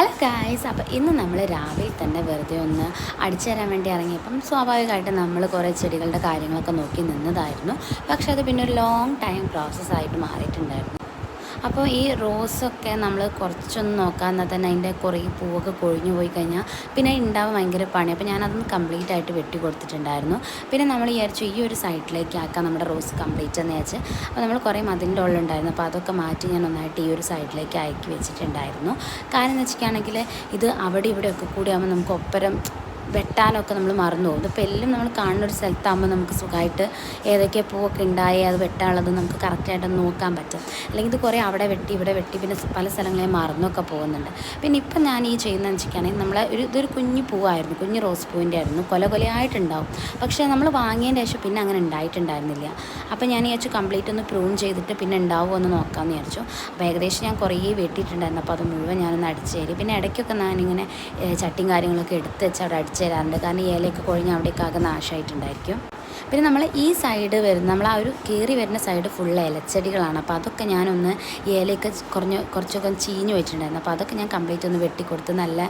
Hello guys അപ്പോൾ ഇന്ന് നമ്മൾ രാവിലെ തന്നെ വെറുതെ ഒന്ന് അടിച്ചു തരാൻ വേണ്ടി ഇറങ്ങിയപ്പം സ്വാഭാവികമായിട്ട് നമ്മൾ കുറേ ചെടികളുടെ കാര്യങ്ങളൊക്കെ നോക്കി നിന്നതായിരുന്നു. പക്ഷേ അത് പിന്നെ ഒരു ലോങ് ടൈം പ്രോസസ്സായിട്ട് മാറിയിട്ടുണ്ടായിരുന്നു. അപ്പോൾ ഈ റോസൊക്കെ നമ്മൾ കുറച്ചൊന്ന് നോക്കാന്നാൽ തന്നെ അതിന്റെ കുറേ പൂവൊക്കെ കൊഴിഞ്ഞു പോയി കഴിഞ്ഞാൽ പിന്നെ ഉണ്ടാവാൻ ഭയങ്കര പണി അപ്പോൾ ഞാനതൊന്ന് കംപ്ലീറ്റ് ആയിട്ട് വെട്ടി കൊടുത്തിട്ടുണ്ടായിരുന്നു. പിന്നെ നമ്മൾ വിചാരിച്ചു ഈ ഒരു സൈഡിലേക്ക് ആക്കാം നമ്മുടെ റോസ് കംപ്ലീറ്റ് എന്ന് വെച്ച് അപ്പോൾ നമ്മൾ കുറേ മതിന്റെ ഉള്ളുണ്ടായിരുന്നു അപ്പോൾ അതൊക്കെ മാറ്റി ഞാൻ ഒന്നായിട്ട് ഈ ഒരു സൈഡിലേക്ക് അയക്കി വെച്ചിട്ടുണ്ടായിരുന്നു. കാരണം എന്ന് വെച്ചിട്ടാണെങ്കിൽ ഇത് അവിടെ ഇവിടെയൊക്കെ കൂടി ആകുമ്പോൾ നമുക്ക് ഒപ്പരം വെട്ടാനൊക്കെ നമ്മൾ മറന്നു പോകും. എല്ലാം നമ്മൾ കാണുന്ന ഒരു സ്ഥലത്താകുമ്പോൾ നമുക്ക് സുഖമായിട്ട് ഏതൊക്കെ പൂവൊക്കെ ഉണ്ടായി അത് വെട്ടാനുള്ളത് നമുക്ക് കറക്റ്റായിട്ട് നോക്കാൻ പറ്റും. അല്ലെങ്കിൽ ഇത് കുറേ അവിടെ വെട്ടി ഇവിടെ വെട്ടി പിന്നെ പല സ്ഥലങ്ങളെയും മറന്നൊക്കെ പോകുന്നുണ്ട്. പിന്നെ ഇപ്പം ഞാൻ ഈ ചെയ്യുന്നതെന്ന് വെച്ചിട്ടാണെങ്കിൽ നമ്മളെ ഒരു ഇതൊരു കുഞ്ഞു പൂവായിരുന്നു. കുഞ്ഞു റോസ് പൂവിന്റെ ആയിരുന്നു. കൊല കൊലയായിട്ടുണ്ടാവും. പക്ഷേ നമ്മൾ വാങ്ങിയതിന്റെ ശേഷം പിന്നെ അങ്ങനെ ഉണ്ടായിട്ടുണ്ടായിരുന്നില്ല. അപ്പോൾ ഞാൻ വിചാരിച്ചു കംപ്ലീറ്റ് ഒന്ന് പ്രൂൺ ചെയ്തിട്ട് പിന്നെ ഉണ്ടാവുമോ എന്ന് നോക്കാമെന്ന് വിചാരിച്ചു. അപ്പോൾ ഏകദേശം ഞാൻ കുറേ വെട്ടിയിട്ടുണ്ടായിരുന്നു. അപ്പോൾ അത് മുഴുവൻ ഞാനൊന്ന് അടിച്ചു തരും പിന്നെ ഇടയ്ക്കൊക്കെ ഞാനിങ്ങനെ ചട്ടിയും കാര്യങ്ങളൊക്കെ എടുത്ത് വെച്ച് അവിടെ അടിച്ചു തരാറുണ്ട് കാരണം ഇലയൊക്കെ കൊഴിഞ്ഞ് അവിടേക്കാകെ നാശമായിട്ടുണ്ടായിരിക്കും പിന്നെ നമ്മൾ ഈ സൈഡ് വരുന്ന നമ്മൾ ആ ഒരു കീറി വരുന്ന സൈഡ് ഫുൾ ഇലച്ചെടികളാണ്. അപ്പോൾ അതൊക്കെ ഞാനൊന്ന് ഇലയൊക്കെ കുറഞ്ഞ് കുറച്ചൊക്കെ ഒന്ന് ചീഞ്ഞ് വെച്ചിട്ടുണ്ടായിരുന്നു അപ്പോൾ അതൊക്കെ ഞാൻ കംപ്ലീറ്റ് ഒന്ന് വെട്ടിക്കൊടുത്ത് നല്ല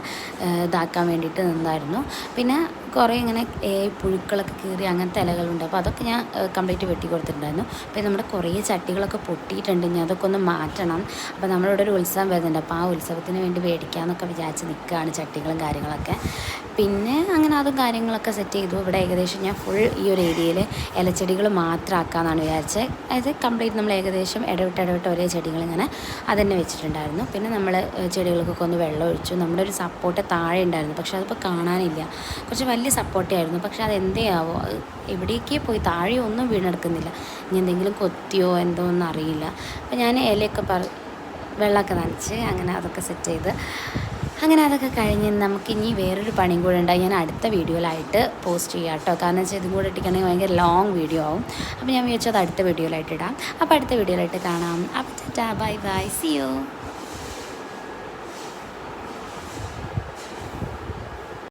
ഇതാക്കാൻ വേണ്ടിയിട്ട് നിന്നായിരുന്നു. പിന്നെ കുറേ ഇങ്ങനെ ഏ പുഴുക്കളൊക്കെ കീറി അങ്ങനത്തെ ഇലകളുണ്ട്. അപ്പോൾ അതൊക്കെ ഞാൻ കംപ്ലീറ്റ് വെട്ടി കൊടുത്തിട്ടുണ്ടായിരുന്നു. അപ്പോൾ നമ്മുടെ കുറേ ചട്ടികളൊക്കെ പൊട്ടിയിട്ടുണ്ട്. ഇനി അതൊക്കെ ഒന്ന് മാറ്റണം. അപ്പോൾ നമ്മളിവിടെ ഒരു ഉത്സവം വരുന്നുണ്ട്. അപ്പോൾ ആ ഉത്സവത്തിന് വേണ്ടി മേടിക്കാമെന്നൊക്കെ വിചാരിച്ച് നിൽക്കുകയാണ് ചട്ടികളും കാര്യങ്ങളൊക്കെ. പിന്നെ അങ്ങനെ അതും കാര്യങ്ങളൊക്കെ സെറ്റ് ചെയ്തു. ഇവിടെ ഏകദേശം ഞാൻ ഫുൾ ഈ ഒരു ഏരിയയിൽ ഇലച്ചെടികൾ മാത്രമാക്കാമെന്നാണ് വിചാരിച്ചത് അതായത് കംപ്ലീറ്റ് നമ്മൾ ഏകദേശം ഇടവിട്ട് ഇടവിട്ട് ഒരേ ചെടികൾ ഇങ്ങനെ അതന്നെ വെച്ചിട്ടുണ്ടായിരുന്നു. പിന്നെ നമ്മൾ ചെടികൾക്കൊക്കെ ഒന്ന് വെള്ളം ഒഴിച്ചു. നമ്മുടെ ഒരു സപ്പോർട്ട് താഴെ ഉണ്ടായിരുന്നു. പക്ഷെ അതിപ്പോൾ കാണാനില്ല. കുറച്ച് വലിയ സപ്പോർട്ടേ ആയിരുന്നു പക്ഷെ അത് എന്തേ ആവോ അത് എവിടേക്കേ പോയി? താഴെ ഒന്നും വീണെടുക്കുന്നില്ല. ഇനി എന്തെങ്കിലും കൊത്തിയോ എന്തോ ഒന്നും അറിയില്ല. അപ്പം ഞാൻ ഇലയൊക്കെ പറ വെള്ളമൊക്കെ നനച്ച് അങ്ങനെ അതൊക്കെ സെറ്റ് ചെയ്ത് അങ്ങനെ അതൊക്കെ കഴിഞ്ഞ് നമുക്കിനി വേറൊരു പണിയും കൂടെ ഉണ്ടായി ഞാൻ അടുത്ത വീഡിയോയിലായിട്ട് പോസ്റ്റ് ചെയ്യാം കേട്ടോ. കാരണം വെച്ചാൽ ഇതും കൂടെ ഇട്ടിട്ടുണ്ടെങ്കിൽ ഭയങ്കര ലോങ് വീഡിയോ ആവും. അപ്പോൾ ഞാൻ വിചാരിച്ചത് അടുത്ത വീഡിയോയിലായിട്ട് ഇടാം. അപ്പോൾ അടുത്ത വീഡിയോയിലായിട്ട് കാണാം. അപ്പോൾ ബൈ ബൈ. C U